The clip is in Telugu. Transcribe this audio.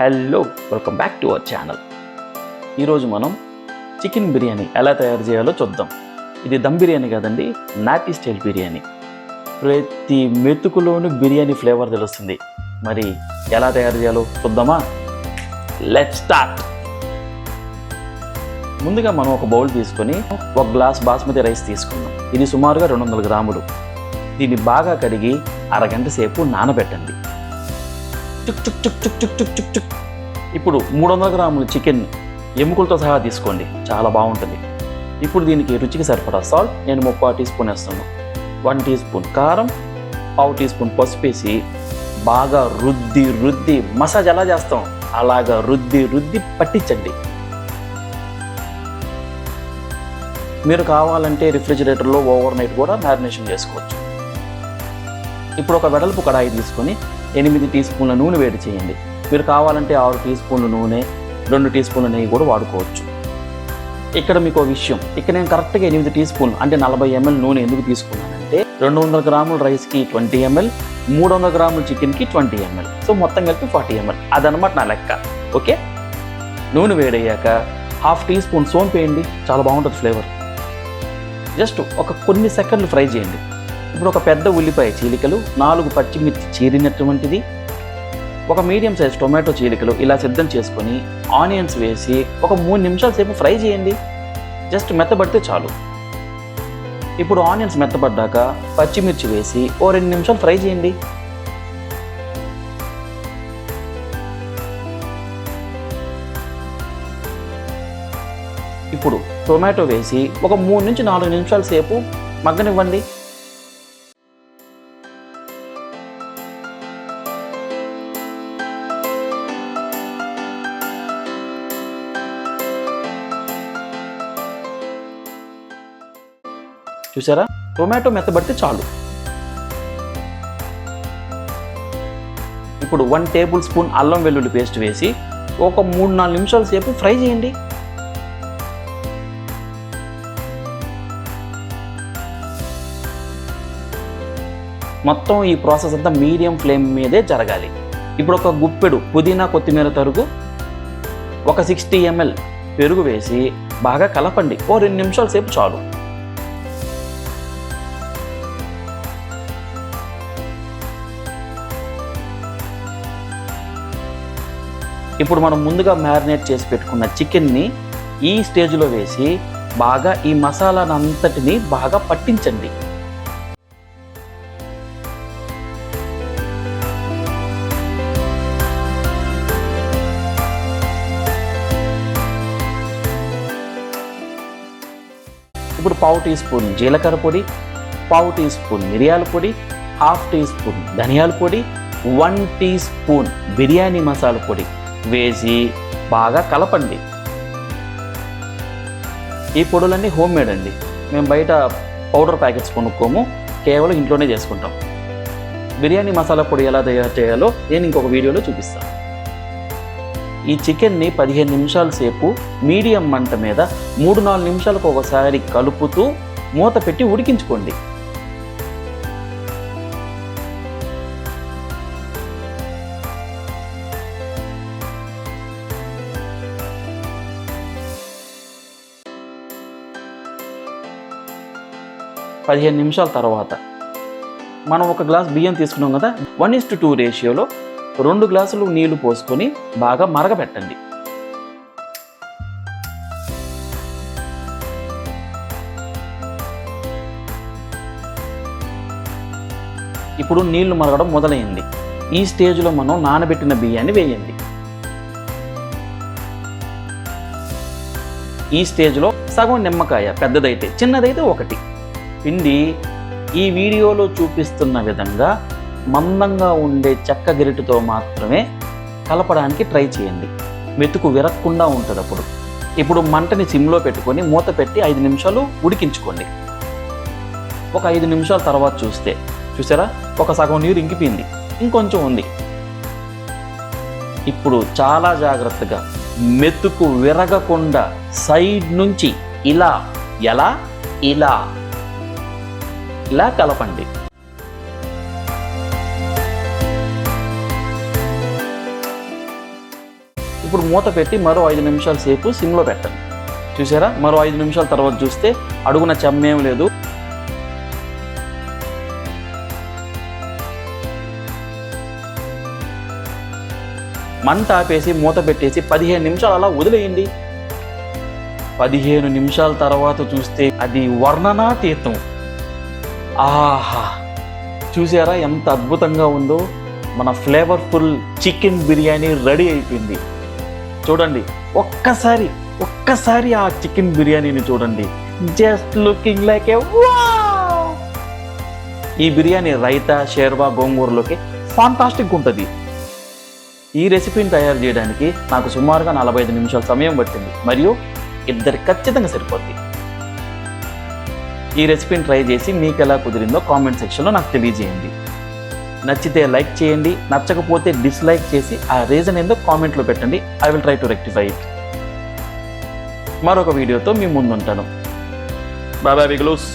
Hello welcome back to our channel. ఈరోజు మనం చికెన్ బిర్యానీ ఎలా తయారు చేయాలో చూద్దాం. ఇది దమ్ బిర్యానీ కాదండి నాటీ స్టైల్ బిర్యానీ. ప్రతి మెతుకులోనూ బిర్యానీ ఫ్లేవర్ తెలుస్తుంది. మరి ఎలా తయారు చేయాలో చూద్దామా? లెట్ స్టార్ట్ ముందుగా మనం ఒక బౌల్ తీసుకొని ఒక గ్లాస్ బాస్మతి రైస్ తీసుకుందాం. ఇది సుమారుగా రెండు వందల గ్రాములు. దీన్ని బాగా కడిగి అరగంట సేపు నానబెట్టండి. చుక్ చుక్ చుక్ చుక్ చుక్ చుక్ చుక్ చుక్ ఇప్పుడు మూడు వందల గ్రాముల చికెన్ ఎముకలతో సహా తీసుకోండి. చాలా బాగుంటుంది. ఇప్పుడు దీనికి రుచికి సరిపడా సాల్ట్ నేను ముప్పై టీ స్పూన్ వేస్తాను వన్ టీ స్పూన్ కారం పావు టీ స్పూన్ పసుపు వేసి బాగా రుద్ది రుద్ది మసాజ్ ఎలా చేస్తాం? అలాగా రుద్ది రుద్ది పట్టించండి. మీరు కావాలంటే రిఫ్రిజిరేటర్లో ఓవర్ నైట్ కూడా మ్యారినేషన్ చేసుకోవచ్చు. ఇప్పుడు ఒక వెడల్పు కడాయి తీసుకొని ఎనిమిది టీ స్పూన్ల నూనె వేడి చేయండి. మీరు కావాలంటే ఆరు టీ స్పూన్ల నూనె రెండు టీ స్పూన్ల నెయ్యి కూడా వాడుకోవచ్చు. ఇక్కడ మీకు ఒక విషయం. ఇక్కడ నేను కరెక్ట్గా ఎనిమిది టీ స్పూన్ అంటే నలభై ఎంఎల్ నూనె ఎందుకు తీసుకున్నానంటే రెండు వందల గ్రాముల రైస్కి ట్వంటీ ఎంఎల్ మూడు వందల గ్రాముల చికెన్కి ట్వంటీ ఎంఎల్. సో మొత్తం కలిపి ఫార్టీ ఎంఎల్. అదనమాట నా లెక్క. ఓకే? నూనె వేడయ్యాక హాఫ్ టీ స్పూన్ సోంపు వేయండి. చాలా బాగుంటుంది ఫ్లేవర్. జస్ట్ ఒక కొన్ని సెకండ్లు ఫ్రై చేయండి. ఇప్పుడు ఒక పెద్ద ఉల్లిపాయ చీలికలు నాలుగు పచ్చిమిర్చి చీరినటువంటిది ఒక మీడియం సైజ్ టొమాటో చీలికలు ఇలా సిద్ధం చేసుకొని ఆనియన్స్ వేసి ఒక మూడు నిమిషాల సేపు ఫ్రై చేయండి. జస్ట్ మెత్తబడితే చాలు. ఇప్పుడు ఆనియన్స్ మెత్తబడ్డాక పచ్చిమిర్చి వేసి ఓ రెండు నిమిషాలు ఫ్రై చేయండి. ఇప్పుడు టొమాటో వేసి ఒక మూడు నుంచి నాలుగు నిమిషాల సేపు మగ్గనివ్వండి. చూసారా? టొమాటో మెత్తబడితే చాలు. ఇప్పుడు వన్ టేబుల్ స్పూన్ అల్లం వెల్లుల్లి పేస్ట్ వేసి ఒక మూడు నాలుగు నిమిషాల సేపు ఫ్రై చేయండి. మొత్తం ఈ ప్రాసెస్ అంతా మీడియం ఫ్లేమ్ మీదే జరగాలి. ఇప్పుడు ఒక గుప్పెడు పుదీనా కొత్తిమీర తరుగు ఒక సిక్స్టీ ఎంఎల్ పెరుగు వేసి బాగా కలపండి. ఓ రెండు నిమిషాల సేపు చాలు. ఇప్పుడు మనం ముందుగా మ్యారినేట్ చేసి పెట్టుకున్న చికెన్ని ఈ స్టేజ్లో వేసి బాగా ఈ మసాలానంతటిని బాగా పట్టించండి. ఇప్పుడు పావు టీ స్పూన్ జీలకర్ర పొడి పావు టీ స్పూన్ మిరియాల పొడి హాఫ్ టీ స్పూన్ ధనియాల పొడి one teaspoon biryani masala పొడి. వేసి బాగా కలపండి. ఈ పొడులన్నీ హోమ్ మేడ్ అండి. మేము బయట పౌడర్ ప్యాకెట్స్ కొనుక్కోము కేవలం ఇంట్లోనే చేసుకుంటాం. బిర్యానీ మసాలా పొడి ఎలా తయారు చేయాలో నేను ఇంకొక వీడియోలో చూపిస్తాను. ఈ చికెన్ని పదిహేను నిమిషాల సేపు మీడియం మంట మీద మూడు నాలుగు నిమిషాలకు ఒకసారి కలుపుతూ మూత పెట్టి ఉడికించుకోండి. పదిహేను నిమిషాల తర్వాత. మనం ఒక గ్లాస్ బియ్యం తీసుకున్నాం కదా? వన్ ఇస్ టు టూ రేషియోలో రెండు గ్లాసులు నీళ్ళు పోసుకొని బాగా మరగబెట్టండి. ఇప్పుడు నీళ్ళు మరగడం మొదలైంది. ఈ స్టేజ్లో మనం నానబెట్టిన బియ్యాన్ని వేయండి. ఈ స్టేజ్లో సగం నిమ్మకాయ పెద్దదైతే చిన్నదైతే ఒకటి. పిండి ఈ వీడియోలో చూపిస్తున్న విధంగా మందంగా ఉండే చెక్క గరిటెతో మాత్రమే కలపడానికి ట్రై చేయండి. మెతుకు విరక్కుండా ఉంటుంది అప్పుడు. ఇప్పుడు మంటని సిమ్లో పెట్టుకొని మూత పెట్టి ఐదు నిమిషాలు ఉడికించుకోండి. ఒక ఐదు నిమిషాల తర్వాత చూస్తే చూసారా? ఒక సగం నీరు ఇంకిపోయింది. ఇంకొంచెం ఉంది. ఇప్పుడు చాలా జాగ్రత్తగా మెతుకు విరగకుండా సైడ్ నుంచి ఇలా ఎలా? ఇలా. ఇలా కలపండి. ఇప్పుడు మూత పెట్టి మరో ఐదు నిమిషాల సేపు సిమ్లో పెట్టండి. చూసారా? మరో ఐదు నిమిషాల తర్వాత చూస్తే అడుగున చెమ్మేం లేదు. మంట ఆపేసి మూత పెట్టేసి పదిహేను నిమిషాలు అలా వదిలేయండి. పదిహేను నిమిషాల తర్వాత చూస్తే అది వర్ణనాతీతం. ఆహా. చూసారా ఎంత అద్భుతంగా ఉందో? మన ఫ్లేవర్ఫుల్ చికెన్ బిర్యానీ రెడీ అయిపోయింది. చూడండి ఒక్కసారి ఒక్కసారి ఆ చికెన్ బిర్యానీని చూడండి. జస్ట్ లుకింగ్ లైక్ ఏ ఈ బిర్యానీ రైతా షేర్వా గోంగూరలోకి ఫాంటాస్టిక్ ఉంటుంది. ఈ రెసిపీని తయారు చేయడానికి నాకు సుమారుగా నలభై ఐదు నిమిషాల సమయం పట్టింది. మరియు ఇద్దరు ఖచ్చితంగా సరిపోద్ది. ఈ రెసిపీని ట్రై చేసి మీకు ఎలా కుదిరిందో కామెంట్ సెక్షన్లో నాకు తెలియజేయండి. నచ్చితే లైక్ చేయండి నచ్చకపోతే డిస్లైక్ చేసి ఆ రీజన్ ఏందో కామెంట్లో పెట్టండి. I will try to rectify it. మరొక వీడియోతో మీ ముందుంటాను. బాబాయ్ బిగులూస్